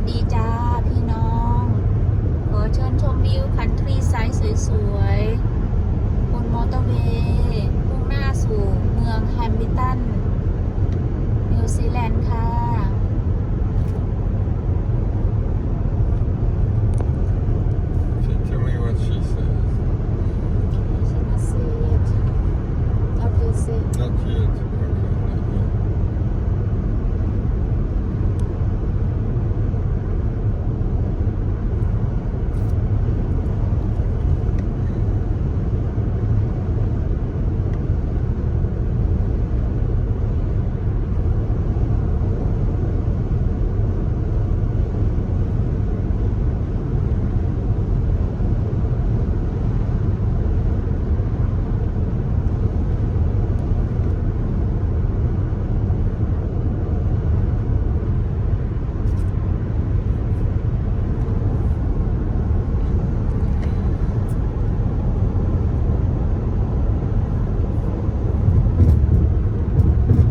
สดีจ้าพี่น้อง ขอเชิญชมวิวคันทรีไซส์สวยๆ บนมอเตอร์เวย์มุ่งหน้าสู่เมืองแฮมิลตัน นิวซีแลนด์ค่ะ Can you tell me what she says? Not yet. Okay, not yet..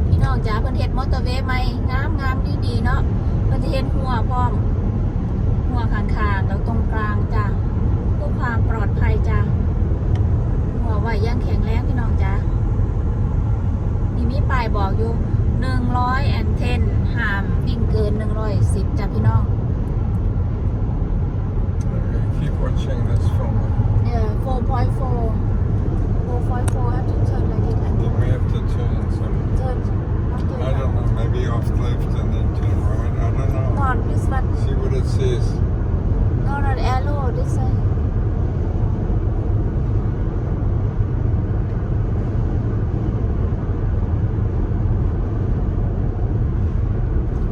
พี่น้องจ้าเพิ่นเฮ็ดมอเตอร์เวย์ใหม่งามงามดีดีเนาะมันจะเห็นหัวพร้อม หัวข้างๆแล้วตรงกลางจ้าเพื่อความปลอดภัยจ้าหัวไหวยังแข็งแรงพี่น้องจ้ามีมีป้ายบอกอยู่หนึ่งร้อยแอนเทนห้ามวิ่งเกินหนึ่งร้อยสิบ one See what it says. no not arrow this one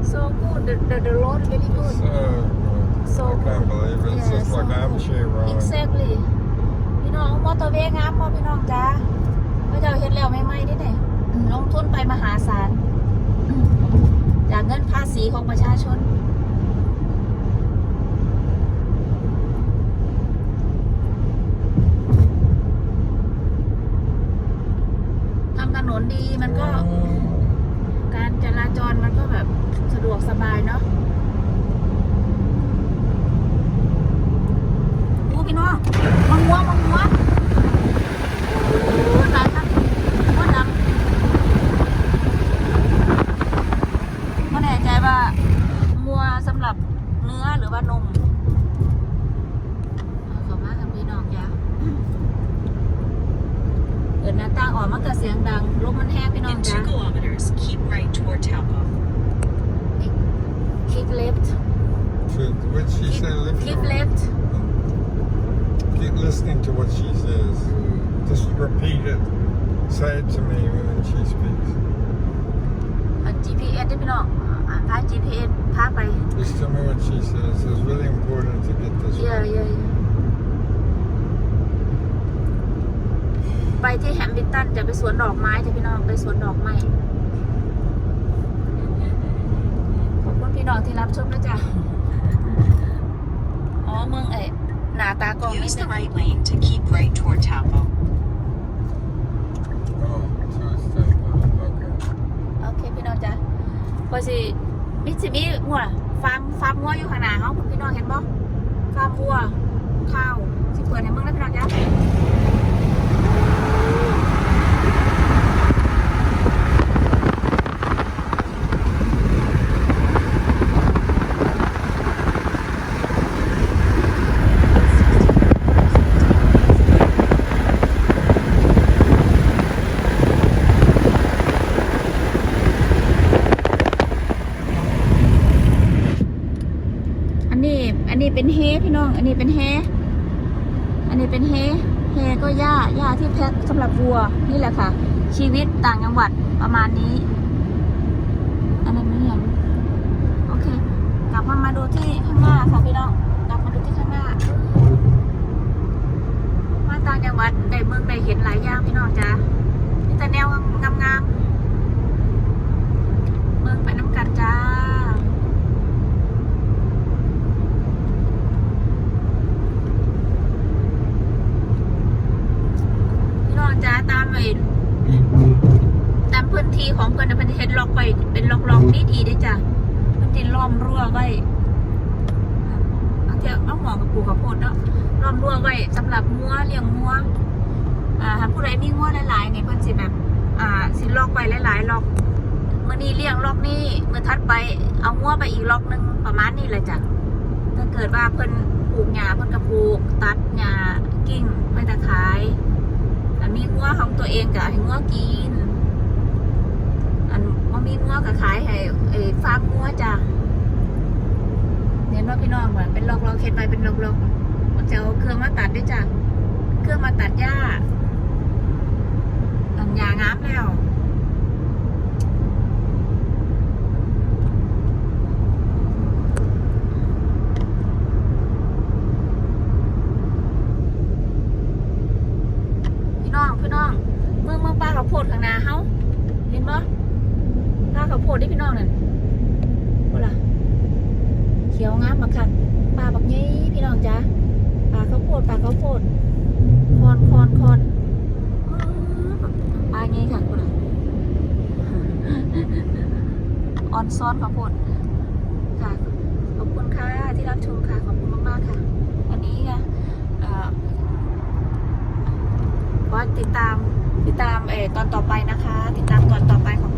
so good the, the, the road very So good good. So I can't good. believe it. It's Yeah, just like so armchair good. ride. exactly พี่น้องมอเตอร์เวย์งามพ่อพี่น้องจ้าพระเจ้าเฮ็ดแล้วไม่ไหม่ได้ไหนลงทุนไปมหาศาลอืมจากเงินภาษีของประชาชน ทำถ นนดีมันก็ การจราจรมันก็แบบสะดวกสบายเนาะอู้พี่น้องมังมัวมังมัวหลายครับมัวดำไม่แน่ใจว่ามัวสำหรับเนื้อหรือว่านมขอบมากครับพี่น้องจ้ะเ ปิดหน้าต่างออกมันก็เสียงดังลมมันแห้งพี่น้อง In จ้ะ two kilometers, keep right toward Taupo. keep left To, what she keep, say? Lift keep or- left Keep listening to what she says. Just repeat it. Say it to me when she speaks. อ่ะ GPS ด้วยพี่น้องอ่ะพา GPS พาไป Just tell me what she says. It's really important to get this เยอะ right. เยอะ ไปที่แฮมบิตันจะไปสวนดอกไม้จะพี่น้องไปสวนดอกไม้ขอบคุณพี่น้องที่รับชมนะจ๊ะอ๋อเมืองเอ๋หน้าตากองไม่ใช่ the ง right lane to keep right toward Taupo. Oh, so it's that Okay. โอเคพี่น้องจ้ะพอสิมิสิมิหัวฟาร์มฟาร์มวัวอยู่ข้างหน้าเขาพี่น้องเห็นบ่ฟาร์มวัวข้าวสิเปิดให้เมืองนะพี่น้องจ้ะ อั นี้อันนี้เป็นเฮพี่น้อง อันนี้เป็นเฮอันนี้เป็นเฮเฮก็หญ้าหญ้าที่แพ็คสำหรับวัวนี่แหละค่ะ ชีวิตต่างจังหวัดประมาณนี้ อันนั้นไม่เห็นโอเค กลับมามาดูที่ข้างหน้าค่ะพี่น้องกลับมาดูที่ข้างหน้ามาต่างจังหวัดได้เมืองได้เห็นหลายอย่างพี่น้องจ้ามีแต่แนวงามๆเมืองไปน้ำกันจ้า พี่น้องจ้า ตามไปตามพื้นที่ของเพื่อนนะเพื่อนเฮ็ดล็อกไปเป็นล็อกล็อกดีดีๆเด้อจ้ะเพื่อนที่ล้อมรั้วไว้างเที่ยวเอาหมองกับปลูกข้าวโพดเนาะล้อมรั้วไว้สำหรับงัวเลี้ยงงัวอ่าถ้าผู้ใดมีงัวหลายๆเนี่ยเพิ่นสิแบบ อ่า สิล็อกไว้หลายๆล็อกมื่อนี้เลี้ยงล็อกนี่เมื่อทัดไปเอางัวไปอีกล็อกหนึงประมาณนี้แหละจ้ะถ้าเกิดว่าเพิ่นปลูกหญ้าเพิ่นก็ปลูก ตัดหญ้ากิ่งไม่ตะขาย อันมีงัวของตัวเองก็ให้งัวกิน อันมันมีงัวกับขายให้เอ้ฟาร์มงัวจ้ะเห็นว่าพี่น้องเหมือนเป็นลองลอกเฮ็ดไปเป็นล็อกมันจะเอาเครื่องมาตัดด้วยจ้ะ เครื่องมาตัดหญ้าอันยางามแล้ว พี่น้อง พี่น้อง เมืองเมืองป้าเขาวโพดข้างหน้า เฮาเห็นปะป้าเขาวโพดที่พี่น้องนั่นโอ้ล่ะเขียวงามมากค่ะปลาบักยี่พี่น้องจ้าปลาข้าวโพดปลาข้าวโพดคอนคอนคอนปลายี่ค่ะคุณล่ะออนซ้อนข้าวโพดค่ะขอบคุณค่ะที่รับชมค่ะขอบคุณมากๆค่ะวันนี้ค่ะเอ่อก็ติดตาม ติดตามเออตอนต่อไปนะคะ ติดตามตอนต่อไปของ